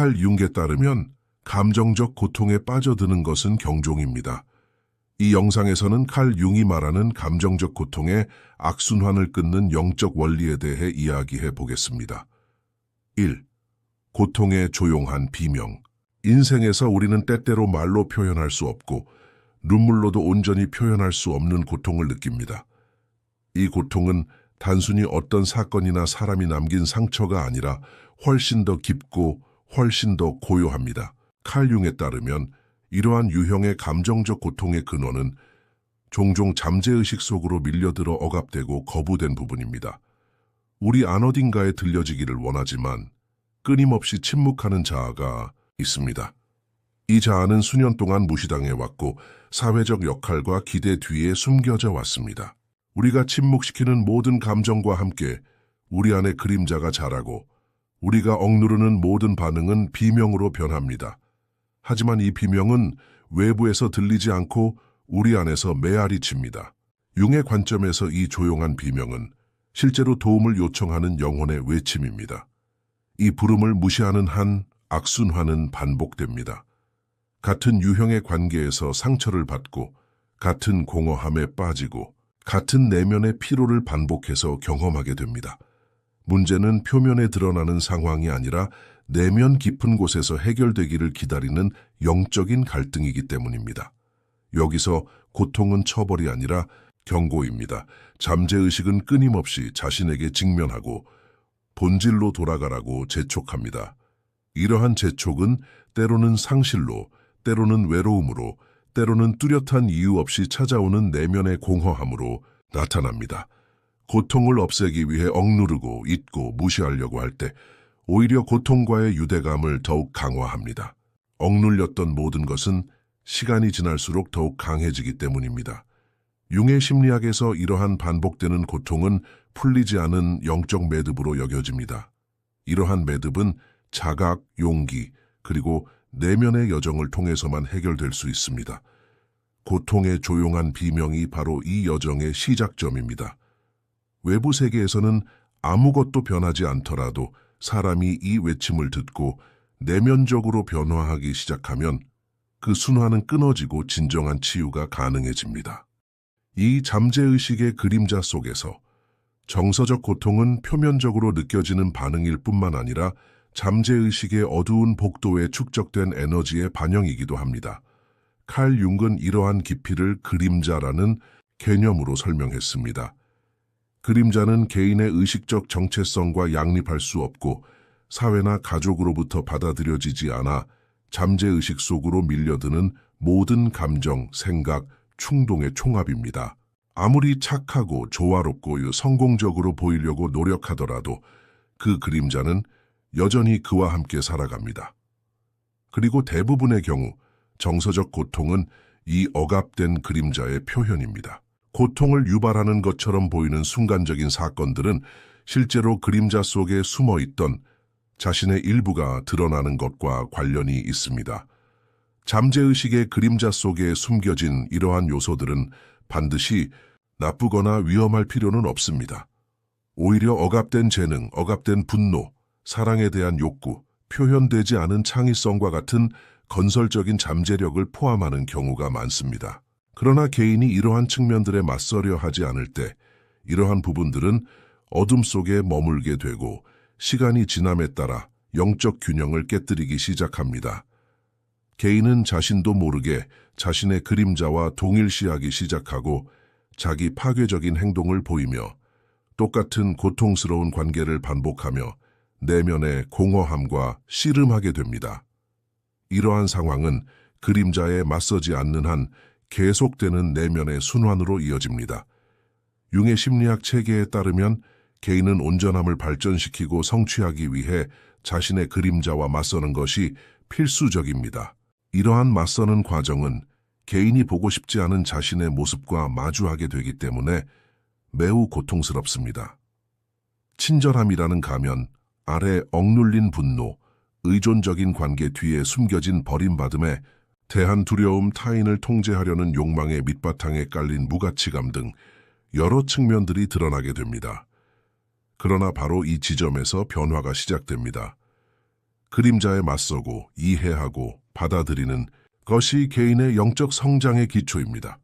칼 융에 따르면 감정적 고통에 빠져드는 것은 경종입니다. 이 영상에서는 칼 융이 말하는 감정적 고통의 악순환을 끊는 영적 원리에 대해 이야기해 보겠습니다. 1. 고통의 조용한 비명. 인생에서 우리는 때때로 말로 표현할 수 없고 눈물로도 온전히 표현할 수 없는 고통을 느낍니다. 이 고통은 단순히 어떤 사건이나 사람이 남긴 상처가 아니라 훨씬 더 깊고 훨씬 더 고요합니다. 칼 융에 따르면 이러한 유형의 감정적 고통의 근원은 종종 잠재의식 속으로 밀려들어 억압되고 거부된 부분입니다. 우리 안 어딘가에 들려지기를 원하지만 끊임없이 침묵하는 자아가 있습니다. 이 자아는 수년 동안 무시당해 왔고 사회적 역할과 기대 뒤에 숨겨져 왔습니다. 우리가 침묵시키는 모든 감정과 함께 우리 안에 그림자가 자라고 우리가 억누르는 모든 반응은 비명으로 변합니다. 하지만 이 비명은 외부에서 들리지 않고 우리 안에서 메아리 칩니다. 융의 관점에서 이 조용한 비명은 실제로 도움을 요청하는 영혼의 외침입니다. 이 부름을 무시하는 한 악순환은 반복됩니다. 같은 유형의 관계에서 상처를 받고 같은 공허함에 빠지고 같은 내면의 피로를 반복해서 경험하게 됩니다. 문제는 표면에 드러나는 상황이 아니라 내면 깊은 곳에서 해결되기를 기다리는 영적인 갈등이기 때문입니다. 여기서 고통은 처벌이 아니라 경고입니다. 잠재의식은 끊임없이 자신에게 직면하고 본질로 돌아가라고 재촉합니다. 이러한 재촉은 때로는 상실로, 때로는 외로움으로, 때로는 뚜렷한 이유 없이 찾아오는 내면의 공허함으로 나타납니다. 고통을 없애기 위해 억누르고 잊고 무시하려고 할 때 오히려 고통과의 유대감을 더욱 강화합니다. 억눌렸던 모든 것은 시간이 지날수록 더욱 강해지기 때문입니다. 융의 심리학에서 이러한 반복되는 고통은 풀리지 않은 영적 매듭으로 여겨집니다. 이러한 매듭은 자각, 용기, 그리고 내면의 여정을 통해서만 해결될 수 있습니다. 고통의 조용한 비명이 바로 이 여정의 시작점입니다. 외부 세계에서는 아무것도 변하지 않더라도 사람이 이 외침을 듣고 내면적으로 변화하기 시작하면 그 순환은 끊어지고 진정한 치유가 가능해집니다. 이 잠재의식의 그림자 속에서 정서적 고통은 표면적으로 느껴지는 반응일 뿐만 아니라 잠재의식의 어두운 복도에 축적된 에너지의 반영이기도 합니다. 칼 융은 이러한 깊이를 그림자라는 개념으로 설명했습니다. 그림자는 개인의 의식적 정체성과 양립할 수 없고 사회나 가족으로부터 받아들여지지 않아 잠재의식 속으로 밀려드는 모든 감정, 생각, 충동의 총합입니다. 아무리 착하고 조화롭고 성공적으로 보이려고 노력하더라도 그 그림자는 여전히 그와 함께 살아갑니다. 그리고 대부분의 경우 정서적 고통은 이 억압된 그림자의 표현입니다. 고통을 유발하는 것처럼 보이는 순간적인 사건들은 실제로 그림자 속에 숨어 있던 자신의 일부가 드러나는 것과 관련이 있습니다. 잠재의식의 그림자 속에 숨겨진 이러한 요소들은 반드시 나쁘거나 위험할 필요는 없습니다. 오히려 억압된 재능, 억압된 분노, 사랑에 대한 욕구, 표현되지 않은 창의성과 같은 건설적인 잠재력을 포함하는 경우가 많습니다. 그러나 개인이 이러한 측면들에 맞서려 하지 않을 때 이러한 부분들은 어둠 속에 머물게 되고 시간이 지남에 따라 영적 균형을 깨뜨리기 시작합니다. 개인은 자신도 모르게 자신의 그림자와 동일시하기 시작하고 자기 파괴적인 행동을 보이며 똑같은 고통스러운 관계를 반복하며 내면의 공허함과 씨름하게 됩니다. 이러한 상황은 그림자에 맞서지 않는 한 계속되는 내면의 순환으로 이어집니다. 융의 심리학 체계에 따르면 개인은 온전함을 발전시키고 성취하기 위해 자신의 그림자와 맞서는 것이 필수적입니다. 이러한 맞서는 과정은 개인이 보고 싶지 않은 자신의 모습과 마주하게 되기 때문에 매우 고통스럽습니다. 친절함이라는 가면 아래 억눌린 분노, 의존적인 관계 뒤에 숨겨진 버림받음에 대한 두려움, 타인을 통제하려는 욕망의 밑바탕에 깔린 무가치감 등 여러 측면들이 드러나게 됩니다. 그러나 바로 이 지점에서 변화가 시작됩니다. 그림자에 맞서고 이해하고 받아들이는 것이 개인의 영적 성장의 기초입니다.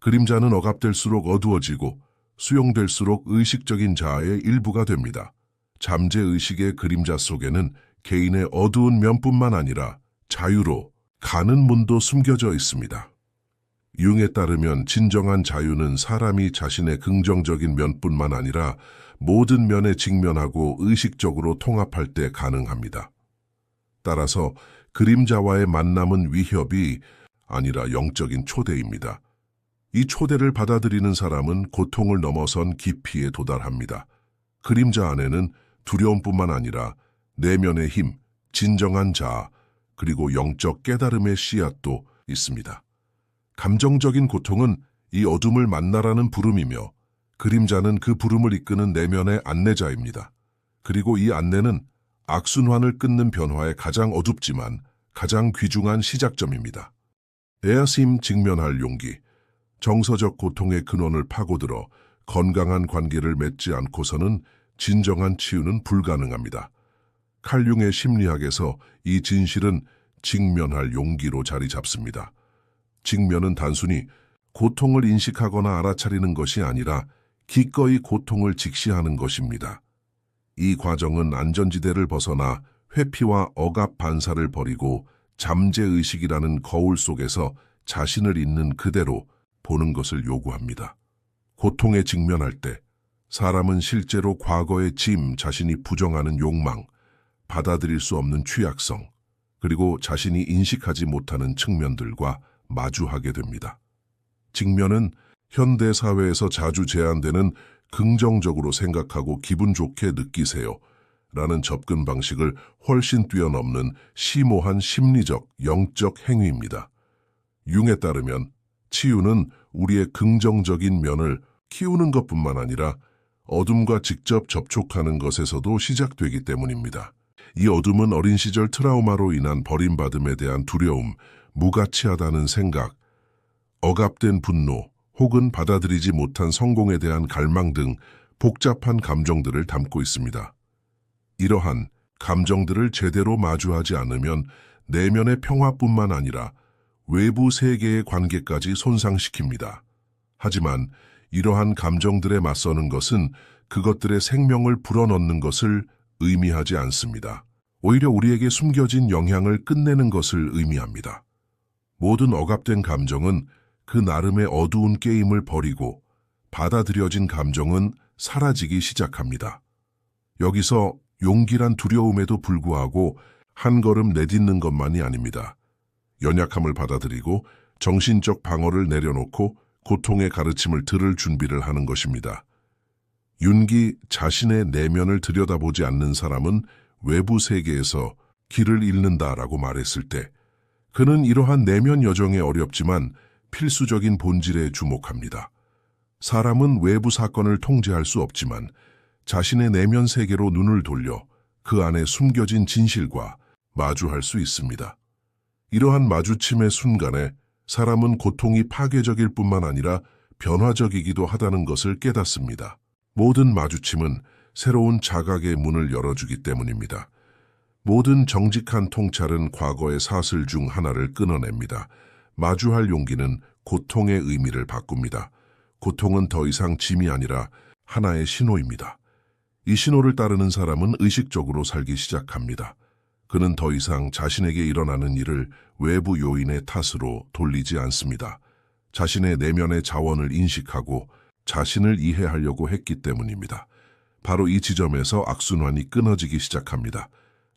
그림자는 억압될수록 어두워지고 수용될수록 의식적인 자아의 일부가 됩니다. 잠재의식의 그림자 속에는 개인의 어두운 면뿐만 아니라 자유로 가는 문도 숨겨져 있습니다. 융에 따르면 진정한 자유는 사람이 자신의 긍정적인 면뿐만 아니라 모든 면에 직면하고 의식적으로 통합할 때 가능합니다. 따라서 그림자와의 만남은 위협이 아니라 영적인 초대입니다. 이 초대를 받아들이는 사람은 고통을 넘어선 깊이에 도달합니다. 그림자 안에는 두려움뿐만 아니라 내면의 힘, 진정한 자아, 그리고 영적 깨달음의 씨앗도 있습니다. 감정적인 고통은 이 어둠을 만나라는 부름이며 그림자는 그 부름을 이끄는 내면의 안내자입니다. 그리고 이 안내는 악순환을 끊는 변화의 가장 어둡지만 가장 귀중한 시작점입니다. 에아심 직면할 용기, 정서적 고통의 근원을 파고들어 건강한 관계를 맺지 않고서는 진정한 치유는 불가능합니다. 칼융의 심리학에서 이 진실은 직면할 용기로 자리 잡습니다. 직면은 단순히 고통을 인식하거나 알아차리는 것이 아니라 기꺼이 고통을 직시하는 것입니다. 이 과정은 안전지대를 벗어나 회피와 억압 반사를 버리고 잠재의식이라는 거울 속에서 자신을 있는 그대로 보는 것을 요구합니다. 고통에 직면할 때 사람은 실제로 과거의 짐, 자신이 부정하는 욕망, 받아들일 수 없는 취약성, 그리고 자신이 인식하지 못하는 측면들과 마주하게 됩니다. 직면은 현대 사회에서 자주 제한되는 긍정적으로 생각하고 기분 좋게 느끼세요. 라는 접근 방식을 훨씬 뛰어넘는 심오한 심리적, 영적 행위입니다. 융에 따르면 치유는 우리의 긍정적인 면을 키우는 것뿐만 아니라 어둠과 직접 접촉하는 것에서도 시작되기 때문입니다. 이 어둠은 어린 시절 트라우마로 인한 버림받음에 대한 두려움, 무가치하다는 생각, 억압된 분노, 혹은 받아들이지 못한 성공에 대한 갈망 등 복잡한 감정들을 담고 있습니다. 이러한 감정들을 제대로 마주하지 않으면 내면의 평화뿐만 아니라 외부 세계의 관계까지 손상시킵니다. 하지만 이러한 감정들에 맞서는 것은 그것들의 생명을 불어넣는 것을 의미하지 않습니다. 오히려 우리에게 숨겨진 영향을 끝내는 것을 의미합니다. 모든 억압된 감정은 그 나름의 어두운 게임을 버리고 받아들여진 감정은 사라지기 시작합니다. 여기서 용기란 두려움에도 불구하고 한 걸음 내딛는 것만이 아닙니다. 연약함을 받아들이고 정신적 방어를 내려놓고 고통의 가르침을 들을 준비를 하는 것입니다. 윤기 자신의 내면을 들여다보지 않는 사람은 외부 세계에서 길을 잃는다라고 말했을 때 그는 이러한 내면 여정에 어렵지만 필수적인 본질에 주목합니다. 사람은 외부 사건을 통제할 수 없지만 자신의 내면 세계로 눈을 돌려 그 안에 숨겨진 진실과 마주할 수 있습니다. 이러한 마주침의 순간에 사람은 고통이 파괴적일 뿐만 아니라 변화적이기도 하다는 것을 깨닫습니다. 모든 마주침은 새로운 자각의 문을 열어주기 때문입니다. 모든 정직한 통찰은 과거의 사슬 중 하나를 끊어냅니다. 마주할 용기는 고통의 의미를 바꿉니다. 고통은 더 이상 짐이 아니라 하나의 신호입니다. 이 신호를 따르는 사람은 의식적으로 살기 시작합니다. 그는 더 이상 자신에게 일어나는 일을 외부 요인의 탓으로 돌리지 않습니다. 자신의 내면의 자원을 인식하고 자신을 이해하려고 했기 때문입니다. 바로 이 지점에서 악순환이 끊어지기 시작합니다.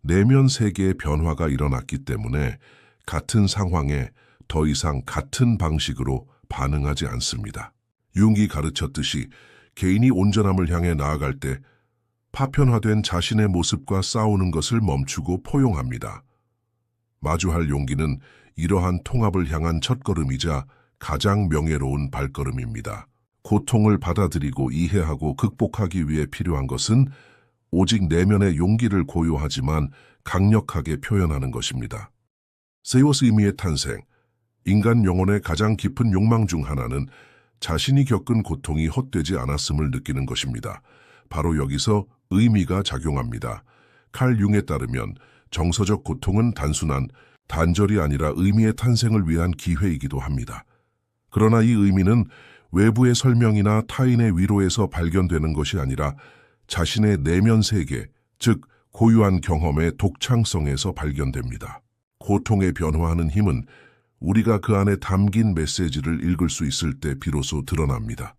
내면 세계의 변화가 일어났기 때문에 같은 상황에 더 이상 같은 방식으로 반응하지 않습니다. 융이 가르쳤듯이 개인이 온전함을 향해 나아갈 때 파편화된 자신의 모습과 싸우는 것을 멈추고 포용합니다. 마주할 용기는 이러한 통합을 향한 첫걸음이자 가장 명예로운 발걸음입니다. 고통을 받아들이고 이해하고 극복하기 위해 필요한 것은 오직 내면의 용기를 고요하지만 강력하게 표현하는 것입니다. 세이워스 의미의 탄생, 인간 영혼의 가장 깊은 욕망 중 하나는 자신이 겪은 고통이 헛되지 않았음을 느끼는 것입니다. 바로 여기서 의미가 작용합니다. 칼 융에 따르면 정서적 고통은 단순한 단절이 아니라 의미의 탄생을 위한 기회이기도 합니다. 그러나 이 의미는 외부의 설명이나 타인의 위로에서 발견되는 것이 아니라 자신의 내면 세계, 즉 고유한 경험의 독창성에서 발견됩니다. 고통에 변화하는 힘은 우리가 그 안에 담긴 메시지를 읽을 수 있을 때 비로소 드러납니다.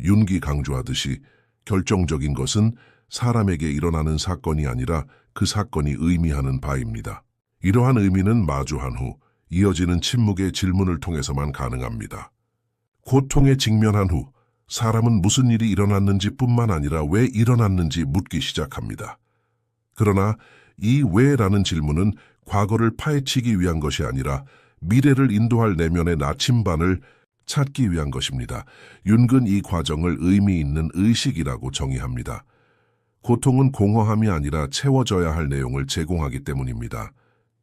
윤기 강조하듯이 결정적인 것은 사람에게 일어나는 사건이 아니라 그 사건이 의미하는 바입니다. 이러한 의미는 마주한 후 이어지는 침묵의 질문을 통해서만 가능합니다. 고통에 직면한 후 사람은 무슨 일이 일어났는지 뿐만 아니라 왜 일어났는지 묻기 시작합니다. 그러나 이 왜라는 질문은 과거를 파헤치기 위한 것이 아니라 미래를 인도할 내면의 나침반을 찾기 위한 것입니다. 윤근 이 과정을 의미 있는 의식이라고 정의합니다. 고통은 공허함이 아니라 채워져야 할 내용을 제공하기 때문입니다.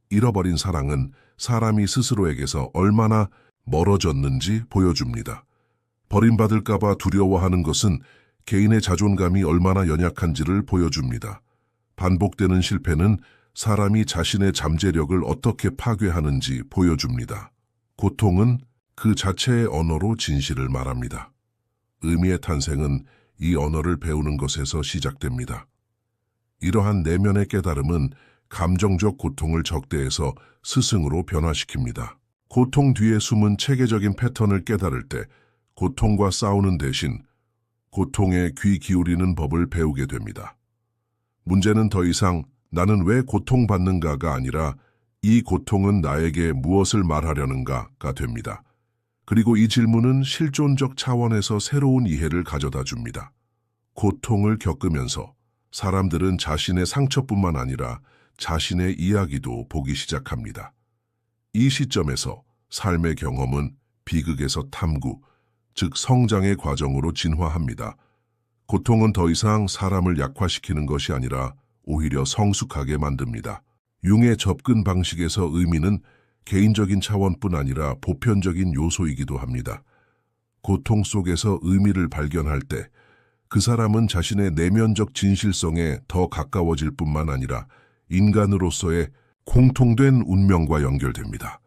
잃어버린 사랑은 사람이 스스로에게서 얼마나 멀어졌는지 보여줍니다. 버림받을까봐 두려워하는 것은 개인의 자존감이 얼마나 연약한지를 보여줍니다. 반복되는 실패는 사람이 자신의 잠재력을 어떻게 파괴하는지 보여줍니다. 고통은 그 자체의 언어로 진실을 말합니다. 의미의 탄생은 이 언어를 배우는 것에서 시작됩니다. 이러한 내면의 깨달음은 감정적 고통을 적대해서 스승으로 변화시킵니다. 고통 뒤에 숨은 체계적인 패턴을 깨달을 때 고통과 싸우는 대신 고통에 귀 기울이는 법을 배우게 됩니다. 문제는 더 이상 나는 왜 고통받는가가 아니라 이 고통은 나에게 무엇을 말하려는가가 됩니다. 그리고 이 질문은 실존적 차원에서 새로운 이해를 가져다 줍니다. 고통을 겪으면서 사람들은 자신의 상처뿐만 아니라 자신의 이야기도 보기 시작합니다. 이 시점에서 삶의 경험은 비극에서 탐구, 즉 성장의 과정으로 진화합니다. 고통은 더 이상 사람을 약화시키는 것이 아니라 오히려 성숙하게 만듭니다. 융의 접근 방식에서 의미는 개인적인 차원뿐 아니라 보편적인 요소이기도 합니다. 고통 속에서 의미를 발견할 때 그 사람은 자신의 내면적 진실성에 더 가까워질 뿐만 아니라 인간으로서의 공통된 운명과 연결됩니다.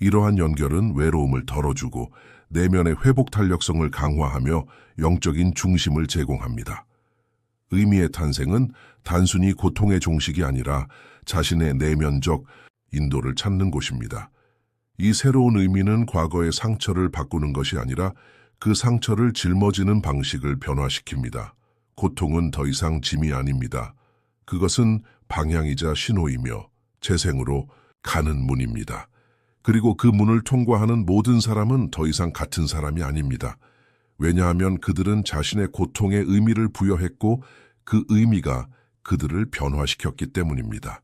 이러한 연결은 외로움을 덜어주고 내면의 회복 탄력성을 강화하며 영적인 중심을 제공합니다. 의미의 탄생은 단순히 고통의 종식이 아니라 자신의 내면적 인도를 찾는 곳입니다. 이 새로운 의미는 과거의 상처를 바꾸는 것이 아니라 그 상처를 짊어지는 방식을 변화시킵니다. 고통은 더 이상 짐이 아닙니다. 그것은 방향이자 신호이며 재생으로 가는 문입니다. 그리고 그 문을 통과하는 모든 사람은 더 이상 같은 사람이 아닙니다. 왜냐하면 그들은 자신의 고통에 의미를 부여했고 그 의미가 그들을 변화시켰기 때문입니다.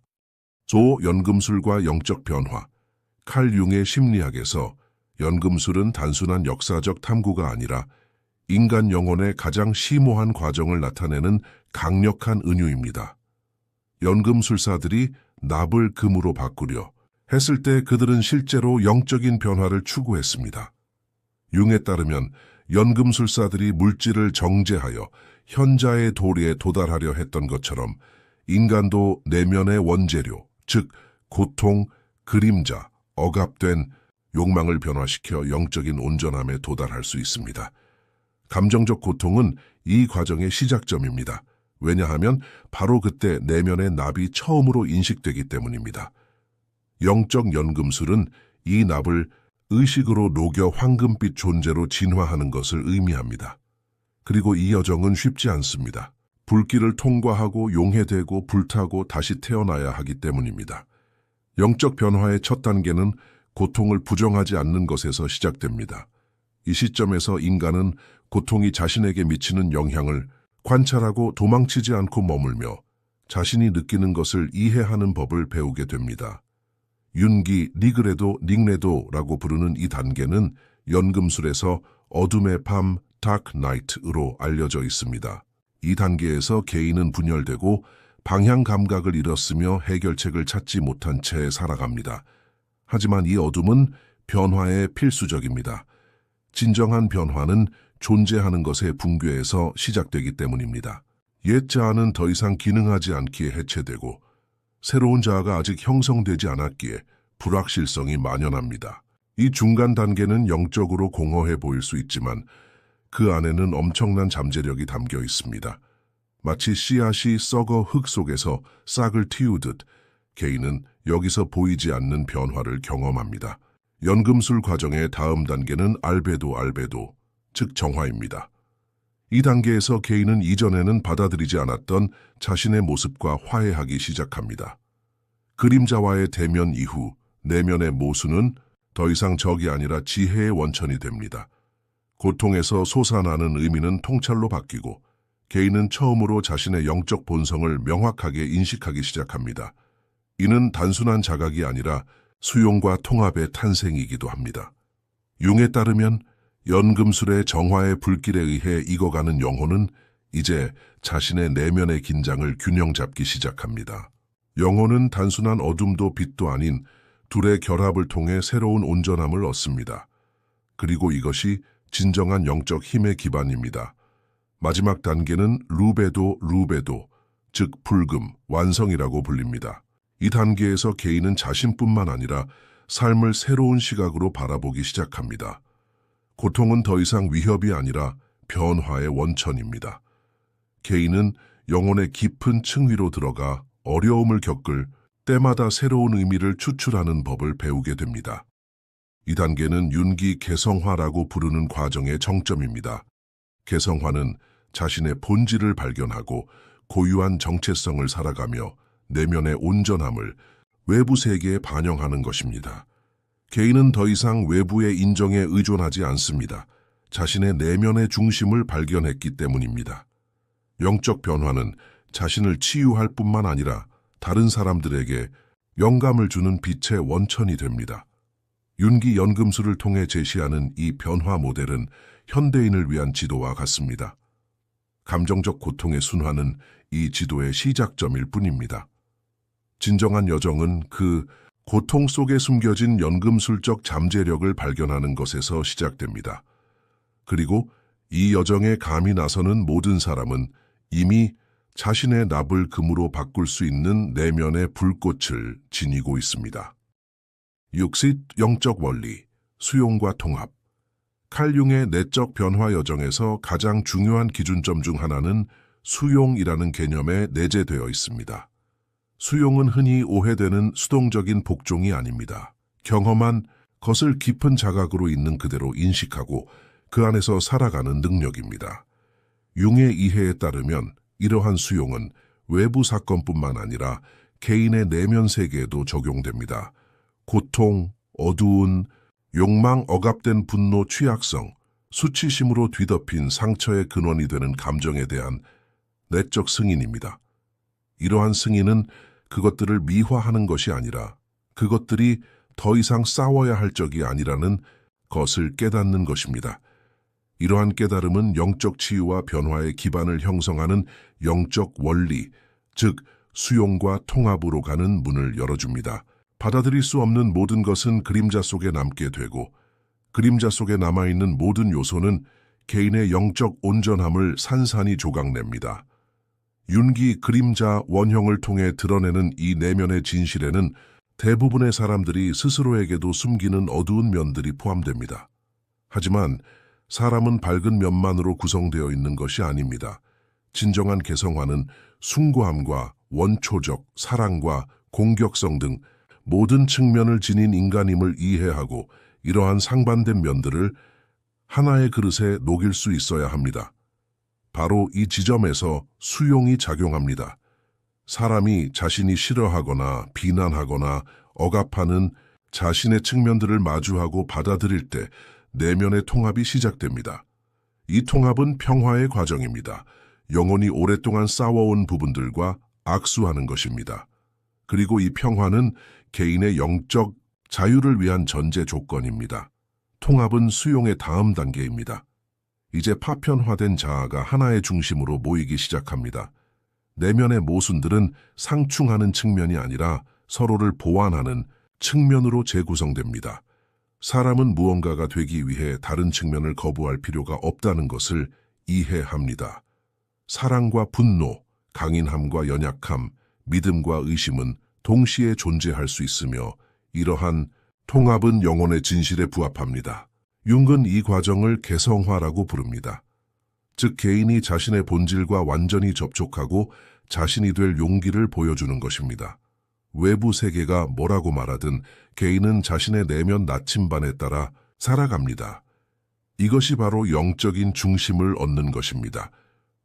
조 연금술과 영적 변화 칼 융의 심리학에서 연금술은 단순한 역사적 탐구가 아니라 인간 영혼의 가장 심오한 과정을 나타내는 강력한 은유입니다. 연금술사들이 납을 금으로 바꾸려 했을 때 그들은 실제로 영적인 변화를 추구했습니다. 융에 따르면 연금술사들이 물질을 정제하여 현자의 도리에 도달하려 했던 것처럼 인간도 내면의 원재료, 즉 고통, 그림자, 억압된 욕망을 변화시켜 영적인 온전함에 도달할 수 있습니다. 감정적 고통은 이 과정의 시작점입니다. 왜냐하면 바로 그때 내면의 납이 처음으로 인식되기 때문입니다. 영적 연금술은 이 납을 의식으로 녹여 황금빛 존재로 진화하는 것을 의미합니다. 그리고 이 여정은 쉽지 않습니다. 불길을 통과하고 용해되고 불타고 다시 태어나야 하기 때문입니다. 영적 변화의 첫 단계는 고통을 부정하지 않는 것에서 시작됩니다. 이 시점에서 인간은 고통이 자신에게 미치는 영향을 관찰하고 도망치지 않고 머물며 자신이 느끼는 것을 이해하는 법을 배우게 됩니다. 윤기, 니그레도, 닉레도라고 부르는 이 단계는 연금술에서 어둠의 밤, 다크 나이트로 알려져 있습니다. 이 단계에서 개인은 분열되고 방향 감각을 잃었으며 해결책을 찾지 못한 채 살아갑니다. 하지만 이 어둠은 변화의 필수적입니다. 진정한 변화는 존재하는 것의 붕괴에서 시작되기 때문입니다. 옛 자아는 더 이상 기능하지 않기에 해체되고 새로운 자아가 아직 형성되지 않았기에 불확실성이 만연합니다. 이 중간 단계는 영적으로 공허해 보일 수 있지만 그 안에는 엄청난 잠재력이 담겨 있습니다. 마치 씨앗이 썩어 흙 속에서 싹을 틔우듯 개인은 여기서 보이지 않는 변화를 경험합니다. 연금술 과정의 다음 단계는 알베도 알베도, 즉 정화입니다. 이 단계에서 개인은 이전에는 받아들이지 않았던 자신의 모습과 화해하기 시작합니다. 그림자와의 대면 이후 내면의 모순은 더 이상 적이 아니라 지혜의 원천이 됩니다. 고통에서 솟아나는 의미는 통찰로 바뀌고 개인은 처음으로 자신의 영적 본성을 명확하게 인식하기 시작합니다. 이는 단순한 자각이 아니라 수용과 통합의 탄생이기도 합니다. 융에 따르면 연금술의 정화의 불길에 의해 익어가는 영혼은 이제 자신의 내면의 긴장을 균형 잡기 시작합니다. 영혼은 단순한 어둠도 빛도 아닌 둘의 결합을 통해 새로운 온전함을 얻습니다. 그리고 이것이 진정한 영적 힘의 기반입니다. 마지막 단계는 루베도 루베도, 즉 불금, 완성이라고 불립니다. 이 단계에서 개인은 자신뿐만 아니라 삶을 새로운 시각으로 바라보기 시작합니다. 고통은 더 이상 위협이 아니라 변화의 원천입니다. 개인은 영혼의 깊은 층위로 들어가 어려움을 겪을 때마다 새로운 의미를 추출하는 법을 배우게 됩니다. 이 단계는 윤기 개성화라고 부르는 과정의 정점입니다. 개성화는 자신의 본질을 발견하고 고유한 정체성을 살아가며 내면의 온전함을 외부 세계에 반영하는 것입니다. 개인은 더 이상 외부의 인정에 의존하지 않습니다. 자신의 내면의 중심을 발견했기 때문입니다. 영적 변화는 자신을 치유할 뿐만 아니라 다른 사람들에게 영감을 주는 빛의 원천이 됩니다. 윤기 연금술을 통해 제시하는 이 변화 모델은 현대인을 위한 지도와 같습니다. 감정적 고통의 순환은 이 지도의 시작점일 뿐입니다. 진정한 여정은 그 고통 속에 숨겨진 연금술적 잠재력을 발견하는 것에서 시작됩니다. 그리고 이 여정에 감히 나서는 모든 사람은 이미 자신의 납을 금으로 바꿀 수 있는 내면의 불꽃을 지니고 있습니다. 육sit 영적 원리, 수용과 통합. 칼융의 내적 변화 여정에서 가장 중요한 기준점 중 하나는 수용이라는 개념에 내재되어 있습니다. 수용은 흔히 오해되는 수동적인 복종이 아닙니다. 경험한 것을 깊은 자각으로 있는 그대로 인식하고 그 안에서 살아가는 능력입니다. 융의 이해에 따르면 이러한 수용은 외부 사건뿐만 아니라 개인의 내면 세계에도 적용됩니다. 고통, 어두운, 욕망, 억압된 분노, 취약성, 수치심으로 뒤덮인 상처의 근원이 되는 감정에 대한 내적 승인입니다. 이러한 승인은 그것들을 미화하는 것이 아니라 그것들이 더 이상 싸워야 할 적이 아니라는 것을 깨닫는 것입니다. 이러한 깨달음은 영적 치유와 변화의 기반을 형성하는 영적 원리, 즉 수용과 통합으로 가는 문을 열어줍니다. 받아들일 수 없는 모든 것은 그림자 속에 남게 되고 그림자 속에 남아있는 모든 요소는 개인의 영적 온전함을 산산이 조각냅니다. 윤기 그림자 원형을 통해 드러내는 이 내면의 진실에는 대부분의 사람들이 스스로에게도 숨기는 어두운 면들이 포함됩니다. 하지만 사람은 밝은 면만으로 구성되어 있는 것이 아닙니다. 진정한 개성화는 숭고함과 원초적 사랑과 공격성 등 모든 측면을 지닌 인간임을 이해하고 이러한 상반된 면들을 하나의 그릇에 녹일 수 있어야 합니다. 바로 이 지점에서 수용이 작용합니다. 사람이 자신이 싫어하거나 비난하거나 억압하는 자신의 측면들을 마주하고 받아들일 때 내면의 통합이 시작됩니다. 이 통합은 평화의 과정입니다. 영혼이 오랫동안 싸워온 부분들과 악수하는 것입니다. 그리고 이 평화는 개인의 영적 자유를 위한 전제 조건입니다. 통합은 수용의 다음 단계입니다. 이제 파편화된 자아가 하나의 중심으로 모이기 시작합니다. 내면의 모순들은 상충하는 측면이 아니라 서로를 보완하는 측면으로 재구성됩니다. 사람은 무언가가 되기 위해 다른 측면을 거부할 필요가 없다는 것을 이해합니다. 사랑과 분노, 강인함과 연약함, 믿음과 의심은 동시에 존재할 수 있으며 이러한 통합은 영혼의 진실에 부합합니다. 융은 이 과정을 개성화라고 부릅니다. 즉 개인이 자신의 본질과 완전히 접촉하고 자신이 될 용기를 보여주는 것입니다. 외부 세계가 뭐라고 말하든 개인은 자신의 내면 나침반에 따라 살아갑니다. 이것이 바로 영적인 중심을 얻는 것입니다.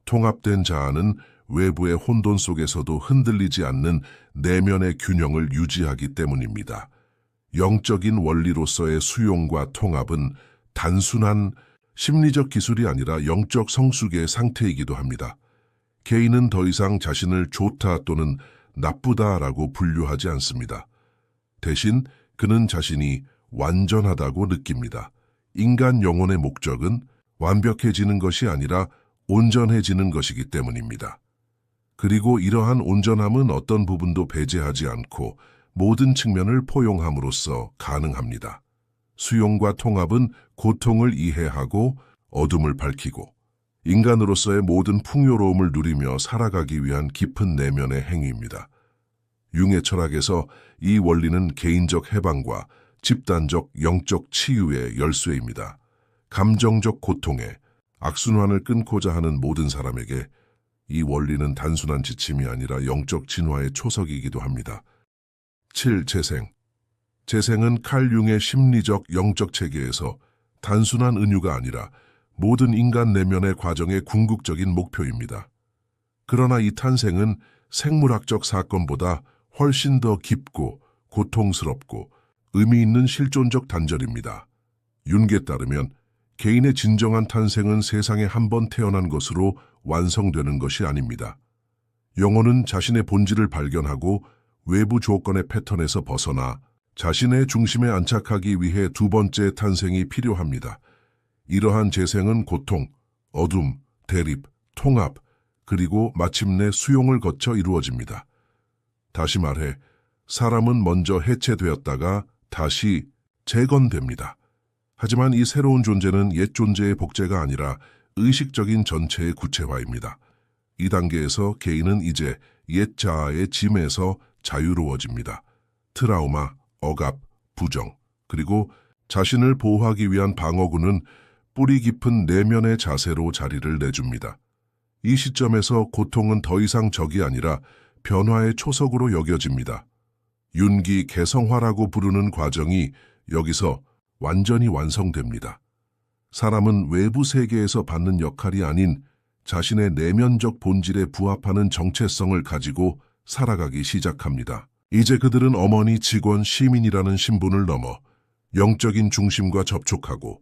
통합된 자아는 외부의 혼돈 속에서도 흔들리지 않는 내면의 균형을 유지하기 때문입니다. 영적인 원리로서의 수용과 통합은 단순한 심리적 기술이 아니라 영적 성숙의 상태이기도 합니다. 개인은 더 이상 자신을 좋다 또는 나쁘다라고 분류하지 않습니다. 대신 그는 자신이 완전하다고 느낍니다. 인간 영혼의 목적은 완벽해지는 것이 아니라 온전해지는 것이기 때문입니다. 그리고 이러한 온전함은 어떤 부분도 배제하지 않고 모든 측면을 포용함으로써 가능합니다. 수용과 통합은 고통을 이해하고 어둠을 밝히고 인간으로서의 모든 풍요로움을 누리며 살아가기 위한 깊은 내면의 행위입니다. 융의 철학에서 이 원리는 개인적 해방과 집단적 영적 치유의 열쇠입니다. 감정적 고통에 악순환을 끊고자 하는 모든 사람에게 이 원리는 단순한 지침이 아니라 영적 진화의 초석이기도 합니다. 7. 재생 재생은 칼 융의 심리적 영적 체계에서 단순한 은유가 아니라 모든 인간 내면의 과정의 궁극적인 목표입니다. 그러나 이 탄생은 생물학적 사건보다 훨씬 더 깊고 고통스럽고 의미 있는 실존적 단절입니다. 윤기에 따르면 개인의 진정한 탄생은 세상에 한 번 태어난 것으로 완성되는 것이 아닙니다. 영혼은 자신의 본질을 발견하고 외부 조건의 패턴에서 벗어나 자신의 중심에 안착하기 위해 두 번째 탄생이 필요합니다. 이러한 재생은 고통, 어둠, 대립, 통합, 그리고 마침내 수용을 거쳐 이루어집니다. 다시 말해, 사람은 먼저 해체되었다가 다시 재건됩니다. 하지만 이 새로운 존재는 옛 존재의 복제가 아니라 의식적인 전체의 구체화입니다. 이 단계에서 개인은 이제 옛 자아의 짐에서 자유로워집니다. 트라우마, 억압, 부정, 그리고 자신을 보호하기 위한 방어구는 뿌리 깊은 내면의 자세로 자리를 내줍니다. 이 시점에서 고통은 더 이상 적이 아니라 변화의 초석으로 여겨집니다. 윤기 개성화라고 부르는 과정이 여기서 완전히 완성됩니다. 사람은 외부 세계에서 받는 역할이 아닌 자신의 내면적 본질에 부합하는 정체성을 가지고 살아가기 시작합니다. 이제 그들은 어머니, 직원, 시민이라는 신분을 넘어 영적인 중심과 접촉하고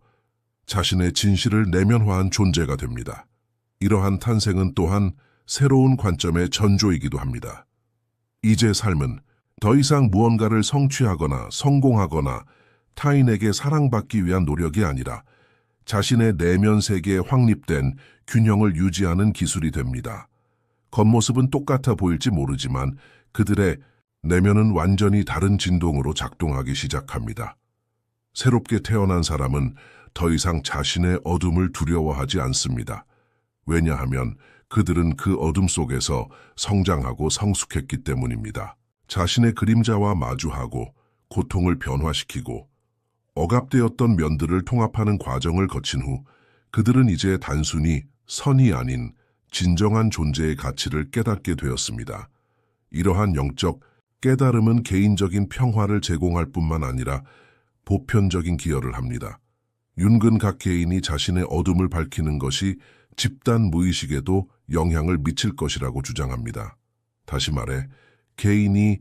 자신의 진실을 내면화한 존재가 됩니다. 이러한 탄생은 또한 새로운 관점의 전조이기도 합니다. 이제 삶은 더 이상 무언가를 성취하거나 성공하거나 타인에게 사랑받기 위한 노력이 아니라 자신의 내면 세계에 확립된 균형을 유지하는 기술이 됩니다. 겉모습은 똑같아 보일지 모르지만 그들의 내면은 완전히 다른 진동으로 작동하기 시작합니다. 새롭게 태어난 사람은 더 이상 자신의 어둠을 두려워하지 않습니다. 왜냐하면 그들은 그 어둠 속에서 성장하고 성숙했기 때문입니다. 자신의 그림자와 마주하고 고통을 변화시키고 억압되었던 면들을 통합하는 과정을 거친 후 그들은 이제 단순히 선이 아닌 진정한 존재의 가치를 깨닫게 되었습니다. 이러한 영적 깨달음은 개인적인 평화를 제공할 뿐만 아니라 보편적인 기여를 합니다. 윤근 각 개인이 자신의 어둠을 밝히는 것이 집단 무의식에도 영향을 미칠 것이라고 주장합니다. 다시 말해 개인이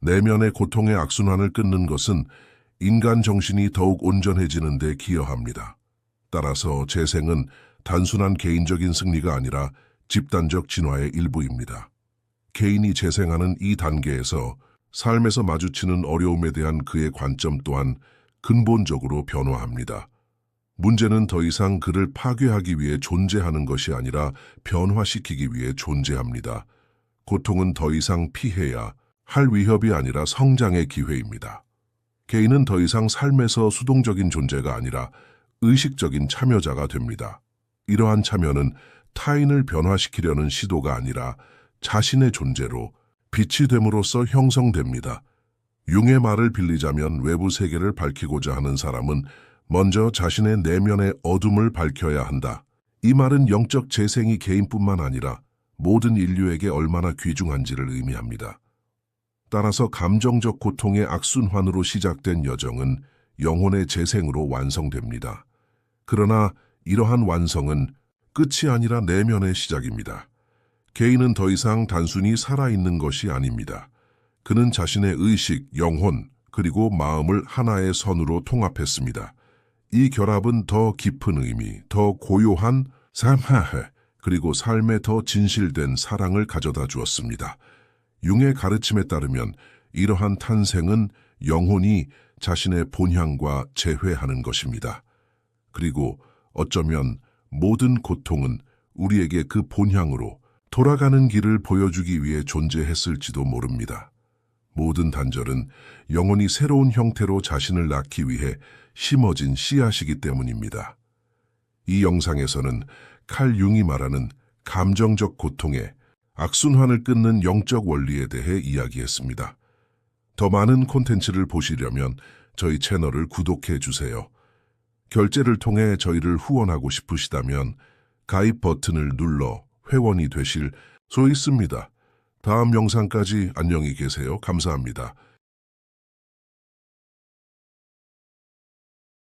내면의 고통의 악순환을 끊는 것은 인간 정신이 더욱 온전해지는 데 기여합니다. 따라서 재생은 단순한 개인적인 승리가 아니라 집단적 진화의 일부입니다. 개인이 재생하는 이 단계에서 삶에서 마주치는 어려움에 대한 그의 관점 또한 근본적으로 변화합니다. 문제는 더 이상 그를 파괴하기 위해 존재하는 것이 아니라 변화시키기 위해 존재합니다. 고통은 더 이상 피해야 할 위협이 아니라 성장의 기회입니다. 개인은 더 이상 삶에서 수동적인 존재가 아니라 의식적인 참여자가 됩니다. 이러한 참여는 타인을 변화시키려는 시도가 아니라 자신의 존재로 빛이 됨으로써 형성됩니다. 융의 말을 빌리자면 외부 세계를 밝히고자 하는 사람은 먼저 자신의 내면의 어둠을 밝혀야 한다. 이 말은 영적 재생이 개인뿐만 아니라 모든 인류에게 얼마나 귀중한지를 의미합니다. 따라서 감정적 고통의 악순환으로 시작된 여정은 영혼의 재생으로 완성됩니다. 그러나 이러한 완성은 끝이 아니라 내면의 시작입니다. 개인은 더 이상 단순히 살아있는 것이 아닙니다. 그는 자신의 의식, 영혼, 그리고 마음을 하나의 선으로 통합했습니다. 이 결합은 더 깊은 의미, 더 고요한 삶하해, 그리고 삶에 더 진실된 사랑을 가져다 주었습니다. 융의 가르침에 따르면 이러한 탄생은 영혼이 자신의 본향과 재회하는 것입니다. 그리고 어쩌면 모든 고통은 우리에게 그 본향으로 돌아가는 길을 보여주기 위해 존재했을지도 모릅니다. 모든 단절은 영혼이 새로운 형태로 자신을 낳기 위해 심어진 씨앗이기 때문입니다. 이 영상에서는 칼 융이 말하는 감정적 고통의 악순환을 끊는 영적 원리에 대해 이야기했습니다. 더 많은 콘텐츠를 보시려면 저희 채널을 구독해 주세요. 결제를 통해 저희를 후원하고 싶으시다면 가입 버튼을 눌러 회원이 되실 수 있습니다. 다음 영상까지 안녕히 계세요. 감사합니다.